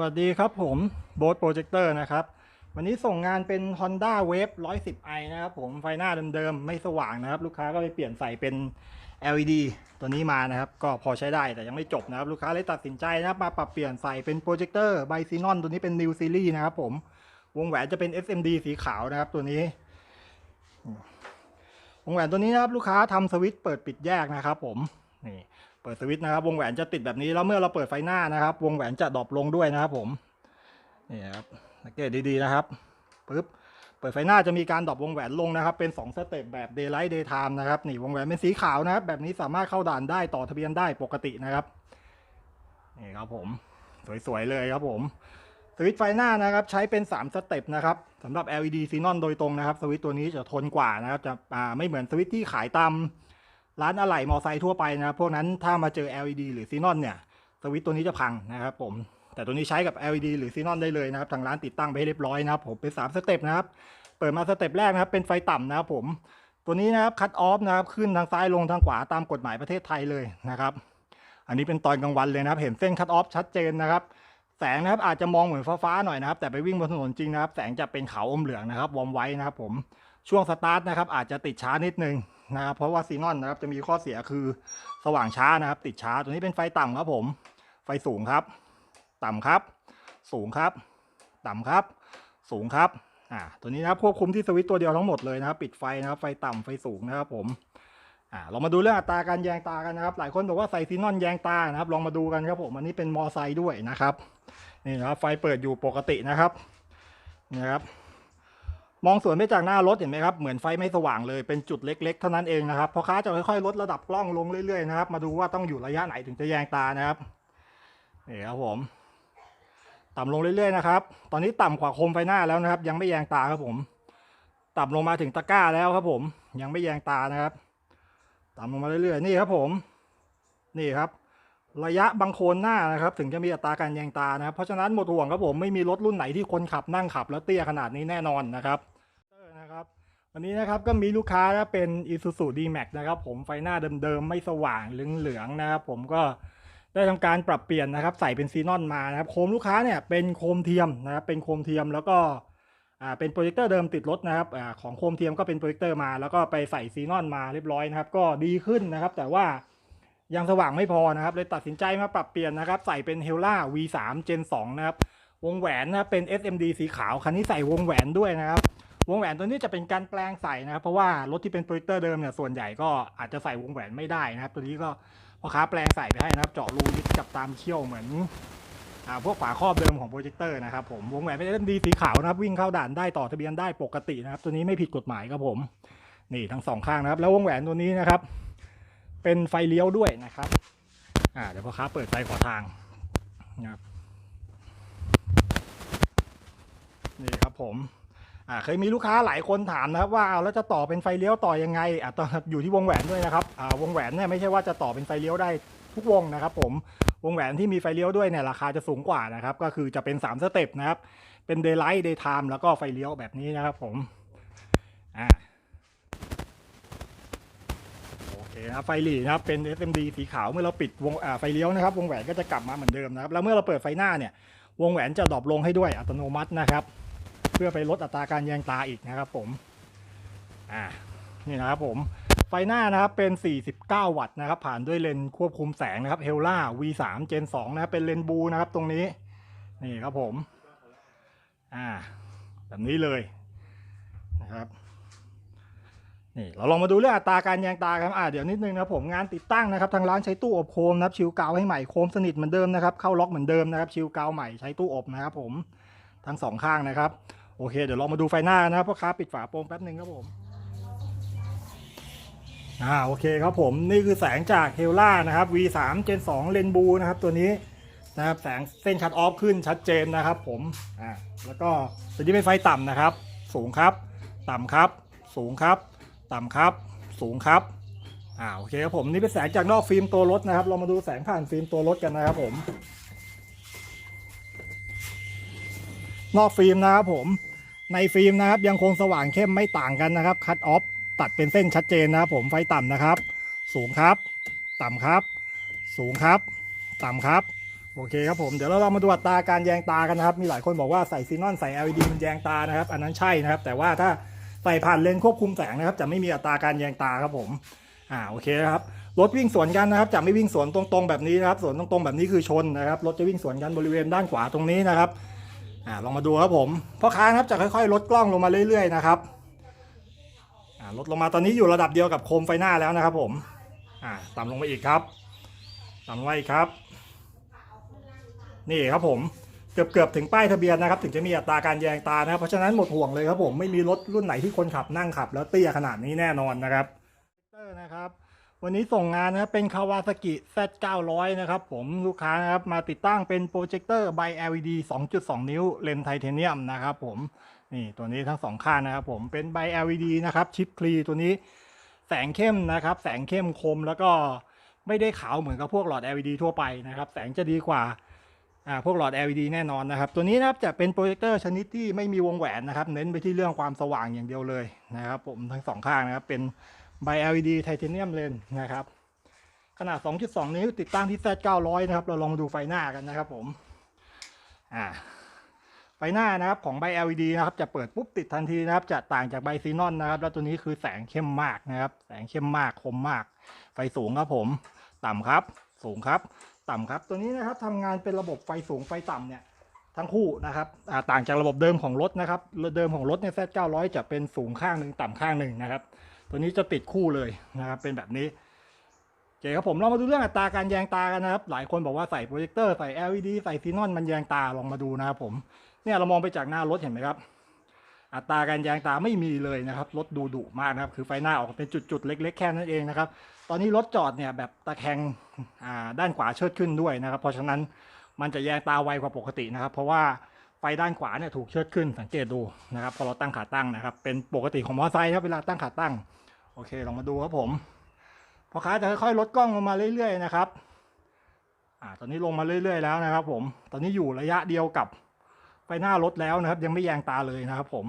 วัสดีครับผมโบ๊ทโปรเจคเตอร์นะครับ วันนี้ส่งงานเป็น Honda Wave 110i นะครับผมไฟหน้าเดิมๆ ไม่สว่างนะครับ ลูกค้าก็ไปเปลี่ยนใส่เป็น LED ตัวนี้มานะครับ ก็พอใช้ได้แต่ยังไม่จบนะครับ ลูกค้าเลยตัดสินใจนะครับมาปรับเปลี่ยนใส่เป็นโปรเจคเตอร์ไบซีนอนตัวนี้เป็น New Series นะครับผมวงแหวนจะเป็น SMD สีขาวนะครับตัวนี้วงแหวนตัวนี้นะครับลูกค้าทำสวิตช์เปิดปิดแยกนะครับผมนี่ ปิดสวิตช์นะครับ วงแหวนจะติดแบบนี้แล้วเมื่อเราเปิดไฟหน้านะครับ วงแหวนจะดรอปลงด้วยนะครับผมนี่ครับสังเกตดีๆนะครับปึ๊บเปิดไฟหน้าจะมีการดรอปวงแหวนลงนะครับ เป็น2สเต็ปแบบ daylight daytime นะครับนี่วงแหวนเป็นสีขาวนะครับ แบบนี้สามารถเข้าด่านได้ต่อทะเบียนได้ปกตินะครับนี่ครับผมสวยๆเลยครับผมสวิตช์ไฟหน้านะครับใช้เป็น 3 สเต็ปนะครับสำหรับ LED Xenon โดยตรงนะครับ สวิตช์ตัวนี้จะทนกว่านะครับจะไม่เหมือนสวิตช์ที่ขายตาม ร้านอะไหล่มอไซค์ทั่วไปนะครับพวกนั้นถ้ามาเจอ LED หรือ Xenon เนี่ยสวิตตัวนี้จะพังนะครับผมแต่ตัวนี้ใช้กับ LED หรือ Xenon ได้เลยนะครับทางร้านติดตั้งไปให้เรียบร้อยนะครับผมเป็น 3 สเต็ปนะครับเปิดมาสเต็ปแรกนะครับเป็นไฟต่ำนะครับผมตัวนี้นะครับคัตออฟนะครับขึ้นทางซ้ายลงทางขวาตามกฎหมายประเทศไทยเลยนะครับอันนี้เป็นตอนกลางวันเลยนะครับเห็นเส้นคัตออฟชัดเจนนะครับแสงนะครับอาจจะมองเหมือนฟ้าๆหน่อยนะครับแต่ไปวิ่งบนถนนจริงนะครับแสงจะเป็นขาวอมเหลืองนะครับวอมไว้นะครับผมช่วงสตาร์ทนะครับอาจจะติดช้านิดนึง นะครับเพราะว่าซีนอนนะครับจะมีข้อเสียคือสว่างช้านะครับ ติดช้าตัวนี้เป็นไฟต่ำครับผม ไฟสูงครับ ต่ำครับ สูงครับ ต่ำครับ สูงครับอ่าตัวนี้นะครับควบคุมที่สวิตตัวเดียวทั้งหมดเลยนะครับ ปิดไฟนะครับไฟต่ำไฟสูงนะครับผมอ่าเรามาดูเรื่องอัตราการแยงตากันนะครับ หลายคนบอกว่าใส่ซีนอนแยงตานะครับ ลองมาดูกันครับผมอันนี้เป็นมอไซค์ด้วยนะครับนี่นะครับไฟเปิดอยู่ปกตินะครับนี่นะครับ มองสวนไปจากหน้ารถเห็นไหมครับ เหมือนไฟไม่สว่างเลยเป็นจุดเล็กๆ เท่านั้นเองนะครับพอค้าจะค่อยๆลดระดับกล้องลงเรื่อยๆนะครับ มาดูว่าต้องอยู่ระยะไหนถึงจะแยงตานะครับนี่ครับผม ต่ำลงเรื่อยๆนะครับ ตอนนี้ต่ำกว่าโคมไฟหน้าแล้วนะครับ ยังไม่แยงตาครับผม ต่ำลงมาถึงตะกร้าแล้วครับผม ยังไม่แยงตานะครับตามลงมาเรื่อยๆนี่ครับผม นี่ครับ ระยะบังโคนหน้านะครับ ถึงจะมีอัตราการแยงตานะครับ เพราะฉะนั้นหมดห่วงครับผมไม่มีรถรุ่นไหนที่คนขับนั่งขับ แล้วเตี้ยขนาดนี้แน่นอนนะครับนะครับวันนี้นะครับก็มีลูกค้านะเป็น Isuzu D-Max นะครับผมไฟหน้าเดิมๆ ไม่สว่างเหลืองๆนะครับผมก็ได้ทำการปรับเปลี่ยนนะครับ ใส่เป็นซีนอนมานะครับโคมลูกค้าเนี่ยเป็นโคมเทียมนะครับเป็นโคมเทียมแล้วก็อ่าเป็นโปรเจคเตอร์เดิมติดรถนะครับอาของโคมเทียมก็เป็นโปรเจคเตอร์มา แล้วก็ไปใส่ซีนอนมาเรียบร้อยนะครับ ก็ดีขึ้นนะครับ แต่ว่า ยังสว่างไม่พอนะครับ เลยตัดสินใจมาปรับเปลี่ยนนะครับ ใส่เป็น h e l a V3 Gen 2 นะครับ วงแหวนนะครับเป็น SMD สีขาว คันนี้ใส่วงแหวนด้วยนะครับ วงแหวนตัวนี้จะเป็นการแปลงใส่นะครับ เพราะว่ารถที่เป็นโปรเจคเตอร์เดิมเนี่ย ส่วนใหญ่ก็อาจจะใส่วงแหวนไม่ได้นะครับ ตัวนี้ก็พ่อค้าแปลงใส่ไปให้นะครับ เจาะรูยึดกับตามเขี้ยวเหมือนอาพวกฝาครอบเดิมของโปรเจคเตอร์นะครับผม วงแหวนเป็น SMD สีขาวนะครับวิ่งเข้าด่านได้ต่อทะเบียนได้ปกตินะครับ ตัวนี้ไม่ผิดกฎหมายครับผม นี่ทั้งสองข้างนะครับ แล้ววงแหวนตัวนี้นะครับ เป็นไฟเลี้ยวด้วยนะครับอ่าเดี๋ยวพ่อค้าเปิดไฟขอทางนะครับนี่ครับผมอ่าเคยมีลูกค้าหลายคนถามนะครับว่าเอาแล้วจะต่อเป็นไฟเลี้ยวต่อยังไงอะต่ออยู่ที่วงแหวนด้วยนะครับอ่าวงแหวนเนี่ยไม่ใช่ว่าจะต่อเป็นไฟเลี้ยวได้ทุกวงนะครับ ผมวงแหวนที่มีไฟเลี้ยวด้วยเนี่ยราคาจะสูงกว่านะครับ ก็คือจะเป็น 3 สเต็ปนะครับ เป็น daylight daytime แล้วก็ไฟเลี้ยวแบบนี้นะครับผมอ่าโอเค นะครับไฟหลีนะครับเป็น SMD สีขาวเมื่อเราปิดวงไฟเลี้ยวนะครับ วงแหวนก็จะกลับมาเหมือนเดิมนะครับแล้วเมื่อเราเปิดไฟหน้าเนี่ยวงแหวนจะดรอปลงให้ด้วยอัตโนมัตินะครับ เพื่อไปลดอัตราการแยงตาอีกนะครับผมอ่านี่นะครับผมไฟหน้านะครับเป็น 49 วัตต์นะครับ ผ่านด้วยเลนส์ควบคุมแสงนะครับ h e l a V3 Gen 2นะครับเป็นเลนส์บูนะครับตรงนี้นี่ครับผมอ่าแบบนี้เลยนะครับ นี่เราลองมาดูเรื่องอัตราการแยงตาครับอ่าเดี๋ยวนิดนึงนะครับผมงานติดตั้งนะครับทางร้านใช้ตู้อบโคมนะครับชิวกาวให้ใหม่โคมสนิทเหมือนเดิมนะครับเข้าล็อกเหมือนเดิมนะครับชิวกาวใหม่ใช้ตู้อบนะครับผมทั้งสองข้างนะครับโอเค เดี๋ยวเรามาดูไฟหน้านะครับพ่อค้าปิดฝาโปรงแป๊บนึงครับผมอ่าโอเคครับผมนี่คือแสงจากเฮล่านะครับ V3 Gen 2เลนบูนะครับตัวนี้นะครับแสงเส้นคัดออฟขึ้นชัดเจนนะครับผมอ่าแล้วก็ตัวนี้เป็นไฟต่ำนะครับ สูงครับ ต่ำครับ สูงครับ ต่ำครับ สูงครับอ่าโอเคครับผมนี่เป็นแสงจากนอกฟิล์มตัวรถนะครับ เรามาดูแสงผ่านฟิล์มตัวรถกันนะครับผม นอกฟิล์มนะครับผม ในฟิล์มนะครับ ยังคงสว่างเข้มไม่ต่างกันนะครับคัดออฟตัดเป็นเส้นชัดเจนนะครับผมไฟต่ำนะครับ สูงครับ ต่ำครับ สูงครับ ต่ำครับโอเคครับผมเดี๋ยวเราเรามาดูอัตราการแยงตากันนะครับ มีหลายคนบอกว่าใส่ซีนอนใส่ LED มันแยงตานะครับ อันนั้นใช่นะครับ แต่ว่าถ้า ส่ผ่านเลนควบคุมแสงนะครับ จะไม่มีอัตราการแยงตาครับผม อ่าโอเคนะครับรถวิ่งสวนกันนะครับจะไม่วิ่งสวนตรงๆแบบนี้นะครับสวนตรงๆแบบนี้คือชนนะครับรถจะวิ่งสวนกันบริเวณด้านขวาตรงนี้นะครับอ่าลองมาดูครับผมพ่อค้าครับจะค่อยๆ ลดกล้องลงมาเรื่อยๆนะครับอ่าลดลงมาตอนนี้อยู่ระดับเดียวกับโคมไฟหน้าแล้วนะครับ ผมอ่าต่ำลงไปอีกครับต่ำลงไปอีกครับ นี่ครับผม กือบเกือบถึงป้ายทะเบียนนะครับ ถึงจะมีอัตราการแยงตานะครับเพราะฉะนั้นหมดห่วงเลยครับผมไม่มีรถรุ่นไหนที่คนขับนั่งขับ แล้วเตี้ยขนาดนี้แน่นอนนะครับนะครับวันนี้ส่งงานนะครับเป็นคาวาซากิ Z900 นะครับผมลูกค้านะครับมาติดตั้งเป็นโปรเจคเตอร์ไบ LED 2.2 นิ้วเลนส์ไทเทเนียมนะครับผมนี่ตัวนี้ทั้งสองข้างนะครับผมเป็นไบ LED นะครับชิปคลีตัวนี้แสงเข้มนะครับ แสงเข้มคมแล้วก็ไม่ได้ขาวเหมือนกับพวกหลอด LED ทั่วไปนะครับ แสงจะดีกว่า พวกหลอด LED แน่นอนนะครับตัวนี้นะครับจะเป็นโปรเจคเตอร์ชนิดที่ไม่มีวงแหวนนะครับเน้นไปที่เรื่องความสว่างอย่างเดียวเลยนะครับผมทั้งสองข้างนะครับเป็นไบ LED ไทเทเนียมเลนนะครับขนาด 2.2 นิ้วติดตั้งที่ Z900 นะครับเราลองมาดูไฟหน้ากันนะครับผมอ่าไฟหน้านะครับของไบ LED นะครับจะเปิดปุ๊บติดทันทีนะครับจะต่างจากไบซีนอนนะครับแล้วตัวนี้คือแสงเข้มมากนะครับ แสงเข้มมากคมมาก ไฟสูงครับผม ต่ำครับ สูงครับ ต่ำครับ ตัวนี้นะครับทำงานเป็นระบบไฟสูงไฟต่ำเนี่ยทั้งคู่นะครับต่างจากระบบเดิมของรถนะครับเดิมของรถเนี่ย Z900 จะเป็นสูงข้างหนึ่งต่ำข้างหนึ่งนะครับ ตัวนี้จะติดคู่เลยนะครับเป็นแบบนี้โอเคครับผมเรามาดูเรื่องอัตราการแยงตากันนะครับ หลายคนบอกว่าใส่โปรเจคเตอร์ใส่ LED ใส่ซีนอนมันแยงตาลองมาดูนะครับผมเนี่ยเรามองไปจากหน้ารถเห็นไหมครับ อัตราการแยงตาไม่มีเลยนะครับรถดูดุมากนะครับ คือไฟหน้าออกเป็นจุดๆเล็ก ๆ แค่นั้นเองนะครับ ตอนนี้รถจอดเนี่ยแบบตะแคงด้านขวาเชิดขึ้นด้วยนะครับ เพราะฉะนั้นมันจะแยงตาไวกว่าปกตินะครับ เพราะว่าไฟด้านขวาเนี่ยถูกเชิดขึ้นสังเกตดูนะครับพอเราตั้งขาตั้งนะครับ เป็นปกติของมอเตอร์ไซค์ครับเวลาตั้งขาตั้งโอเคลองมาดูครับผมพอค้าจะค่อยๆลดกล้องลงมาเรื่อยๆนะครับอ่าตอนนี้ลงมาเรื่อย ๆ แล้วนะครับ ผม ตอนนี้อยู่ระยะเดียวกับไฟหน้ารถแล้วนะครับ ยังไม่แยงตาเลยนะครับ ผม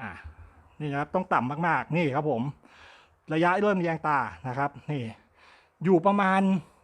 อ่านี่นะครับต้องต่ำมากๆนี่ครับผม ระยะเริ่มแยงตานะครับนี่อยู่ประมาณ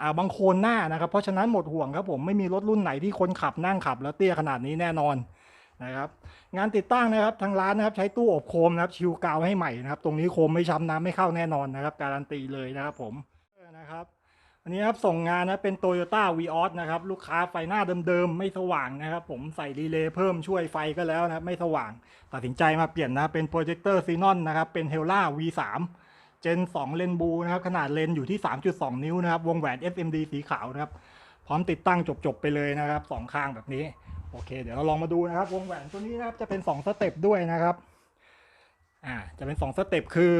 อ่าบางโคนหน้านะครับ เพราะฉะนั้นหมดห่วงครับผมไม่มีรถรุ่นไหนที่คนขับนั่งขับ แล้วเตี้ยขนาดนี้แน่นอนนะครับ งานติดตั้งนะครับทางร้านนะครับ ใช้ตู้อบโคมนะครับ ชิวกาวให้ใหม่นะครับ ตรงนี้โคมไม่ช้ำน้ำไม่เข้าแน่นอนนะครับ การันตีเลยนะครับผมนะครับอันนี้ครับส่งงานนะเป็นโตโยต้าวีออสนะครับ ลูกค้าไฟหน้าเดิมๆ ไม่สว่างนะครับผมใส่รีเลย์เพิ่มช่วยไฟก็แล้วนะครับ ไม่สว่าง ตัดสินใจมาเปลี่ยนนะเป็นโปรเจคเตอร์ซีนอนนะครับ เป็นเฮล่า V3 เจน 2 เลนบูนะครับขนาดเลนอยู่ที่ 3.2 นิ้วนะครับวงแหวน FMD สีขาวนะครับพร้อมติดตั้งจบๆไปเลยนะครับสองข้างแบบนี้โอเค เดี๋ยวเราลองมาดูนะครับ วงแหวนตัวนี้นะครับจะเป็น 2 สเต็ปด้วยนะครับอ่าจะเป็น 2 สเต็ปคือ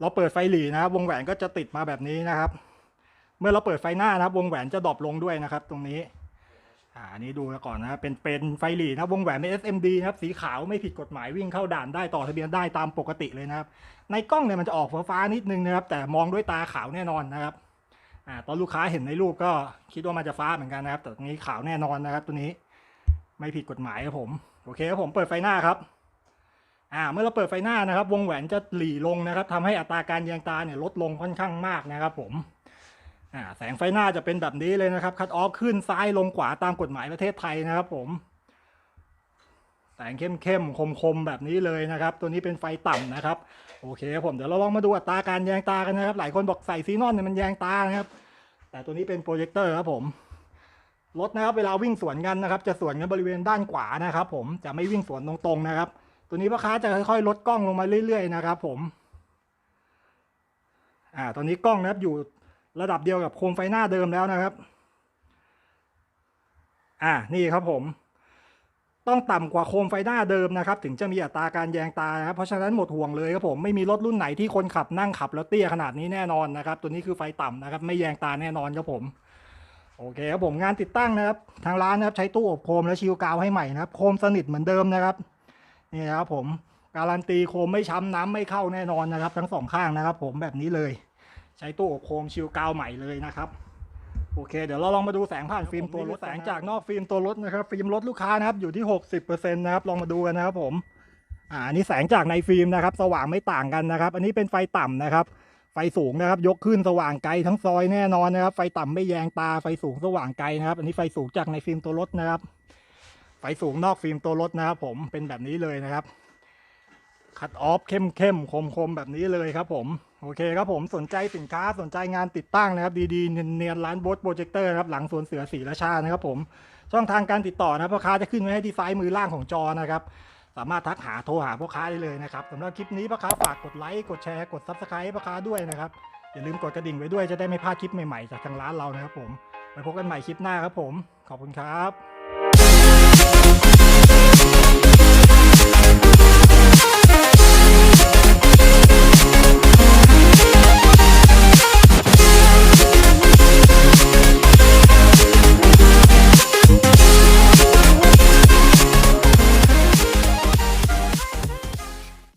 เราเปิดไฟหลีนะครับ วงแหวนก็จะติดมาแบบนี้นะครับ เมื่อเราเปิดไฟหน้านะครับ วงแหวนจะดรอปลงด้วยนะครับ ตรงนี้ อ่าอันนี้ดูก่อนนะครับเป็นเป็นไฟหลีนะครับวงแหวนเป็น SMD นะครับสีขาวไม่ผิดกฎหมายวิ่งเข้าด่านได้ต่อทะเบียนได้ตามปกติเลยนะครับ ในกล้องเนี่ยมันจะออกฟ้าๆนิดนึงนะครับ แต่มองด้วยตาขาวแน่นอนนะครับอ่าตอนลูกค้าเห็นในรูปก็คิดว่ามันจะฟ้าเหมือนกันนะครับ แต่ตรงนี้ขาวแน่นอนนะครับตัวนี้ไม่ผิดกฎหมายครับผมโอเคครับผมเปิดไฟหน้าครับอ่าเมื่อเราเปิดไฟหน้านะครับ วงแหวนจะหลีลงนะครับทำให้อัตราการแยงตาเนี่ยลดลงค่อนข้างมากนะครับ ผม แสงไฟหน้าจะเป็นแบบนี้เลยนะครับ คัดออฟขึ้นซ้ายลงขวาตามกฎหมายประเทศไทยนะครับผม แสงเข้มเข้มคมคมๆแบบนี้เลยนะครับ ตัวนี้เป็นไฟต่ำนะครับ โอเคครับผมเดี๋ยวเราลองมาดูอัตราการแยงตากันนะครับ หลายคนบอกใส่ซีนอนเนี่ยมันแยงตานะครับ แต่ตัวนี้เป็นโปรเจคเตอร์ครับผม รถนะครับเวลาวิ่งสวนกันนะครับ จะสวนกันบริเวณด้านขวานะครับ ผม จะไม่วิ่งสวนตรงๆนะครับ ตัวนี้พ่อค้าจะค่อยๆ ลดกล้องลงมาเรื่อย ๆ นะครับ ผม อ่า ตอนนี้กล้องนะครับอยู่ ระดับเดียวกับโคมไฟหน้าเดิมแล้วนะครับ อ่านี่ครับผม ต้องต่ำกว่าโคมไฟหน้าเดิมนะครับ ถึงจะมีอัตราการแยงตานะครับ เพราะฉะนั้นหมดห่วงเลยครับผมไม่มีรถรุ่นไหนที่คนขับนั่งขับแล้วเตี้ยขนาดนี้แน่นอนนะครับ ตัวนี้คือไฟต่ำนะครับ ไม่แยงตาแน่นอนครับผมโอเคครับผมงานติดตั้งนะครับ ทางร้านนะครับใช้ตู้อบโคมและชิวกาวให้ใหม่นะครับ โคมสนิทเหมือนเดิมนะครับนี่นะครับผมการันตีโคมไม่ช้ำน้ำไม่เข้าแน่นอนนะครับ ทั้งสองข้างนะครับ ผมแบบนี้เลย ใช้ตู้อบโคมชิวกาวใหม่เลยนะครับโอเค เดี๋ยวเราลองมาดูแสงผ่านฟิล์มตัวรถแสงจากนอกฟิล์มตัวรถนะครับฟิล์มรถลูกค้านะครับอยู่ที่60%นตนะครับลองมาดูกันนะครับผมอ่านนี้แสงจากในฟิล์มนะครับ สว่างไม่ต่างกันนะครับ อันนี้เป็นไฟต่ำนะครับ ไฟสูงนะครับ ยกขึ้นสว่างไกลทั้งซอยแน่นอนนะครับ ไฟต่ำไม่แยงตาไฟสูงสว่างไกลนะครับ อันนี้ไฟสูงจากในฟิล์มตัวรถนะครับ ไฟสูงนอกฟิล์มตัวรถนะครับ ผมเป็นแบบนี้เลยนะครับ คัดออฟเข้มเข้มคมคมๆแบบนี้เลยครับผม โอเคครับผมสนใจสินค้าสนใจงานติดตั้งนะครับ ดีๆ เนียนๆร้านโบสโปรเจคเตอร์นะครับ หลังสวนเสือศรีราชานะครับผม ช่องทางการติดต่อนะครับพ่อค้าจะขึ้นไว้ให้ที่ซ้ายมือล่างของจอนะครับ สามารถทักหาโทรหาพ่อค้าได้เลยนะครับสำหรับคลิปนี้พ่อค้าฝากกดไลค์กดแชร์กดซับสไครต์พ่อค้าด้วยนะครับอย่าลืมกดกระดิ่งไว้ด้วยจะได้ไม่พลาดคลิปใหม่ๆจากทางร้านเรานะครับผมไว้พบกันใหม่คลิปหน้าครับผม ขอบคุณครับ